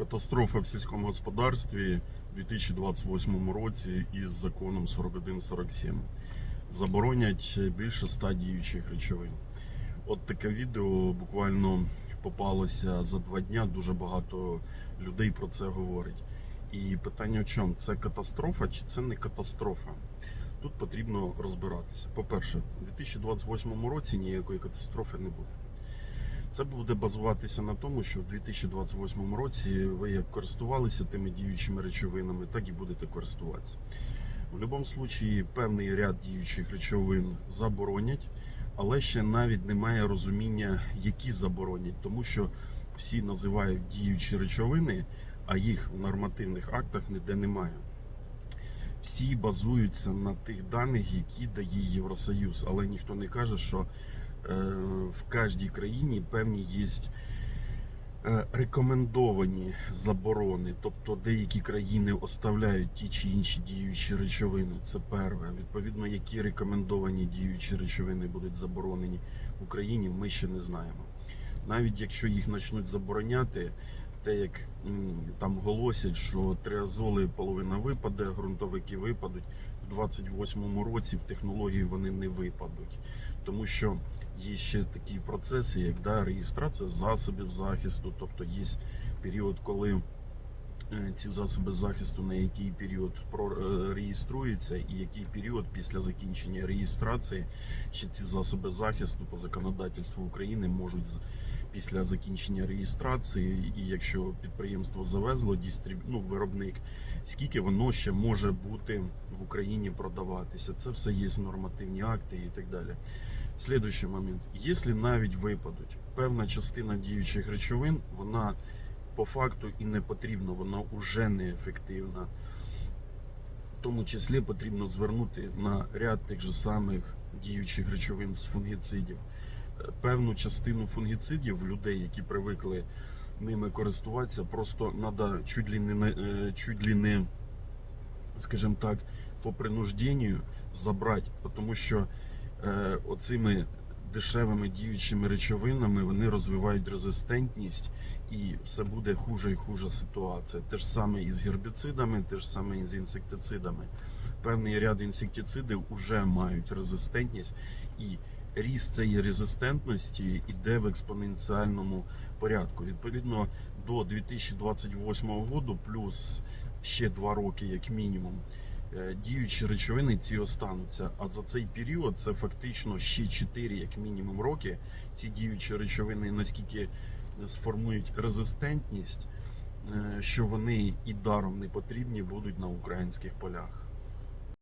Катастрофа в сільському господарстві у 2028 році із законом 4147. Заборонять більше 100 діючих речовин. От таке відео буквально попалося за два дня. Дуже багато людей про це говорить. І питання в чому? Це катастрофа чи це не катастрофа? Тут потрібно розбиратися. По-перше, у 2028 році ніякої катастрофи не буде. Це буде базуватися на тому, що в 2028 році ви як користувалися тими діючими речовинами, так і будете користуватися. В будь-якому випадку певний ряд діючих речовин заборонять, але ще навіть немає розуміння, які заборонять, тому що всі називають діючі речовини, а їх в нормативних актах ніде немає. Всі базуються на тих даних, які дає Євросоюз, але ніхто не каже, що в кожній країні певні є е, рекомендовані заборони. Тобто деякі країни оставляють ті чи інші діючі речовини. Це перше. Відповідно, які рекомендовані діючі речовини будуть заборонені в Україні, ми ще не знаємо. Навіть якщо їх почнуть забороняти, те як там голосять, що триазоли половина випаде, ґрунтовики випадуть. В 28-му році в технології вони не випадуть, тому що є ще такі процеси, як да, реєстрація засобів захисту, тобто є період, коли ці засоби захисту на який період е, реєструються, і який період після закінчення реєстрації ще ці засоби захисту по законодавству України можуть після закінчення реєстрації, і якщо підприємство завезло дистриб... ну, виробник, скільки воно ще може бути в Україні продаватися. Це все є нормативні акти і так далі. Слідуючий момент, якщо навіть випадуть певна частина діючих речовин, вона по факту і не потрібна, вона вже не ефективна. В тому числі потрібно звернути на ряд тих же самих діючих речовин з фунгіцидів. Е, Певну частину фунгіцидів людей, які привикли ними користуватися, просто треба чуть ли не, е, чуть ли не скажімо так, по принужденню забрати, тому що е, оцими дешевими діючими речовинами вони розвивають резистентність і все буде хуже і хуже ситуація. Те ж саме і з гербіцидами, те ж саме і з інсектицидами. Певний ряд інсектицидів вже мають резистентність і ріст цієї резистентності йде в експоненціальному порядку. Відповідно до 2028 року, плюс ще два роки, як мінімум, діючі речовини ці остануться. А за цей період це фактично ще 4, як мінімум, роки. Ці діючі речовини наскільки сформують резистентність, е, що вони і даром не потрібні будуть на українських полях.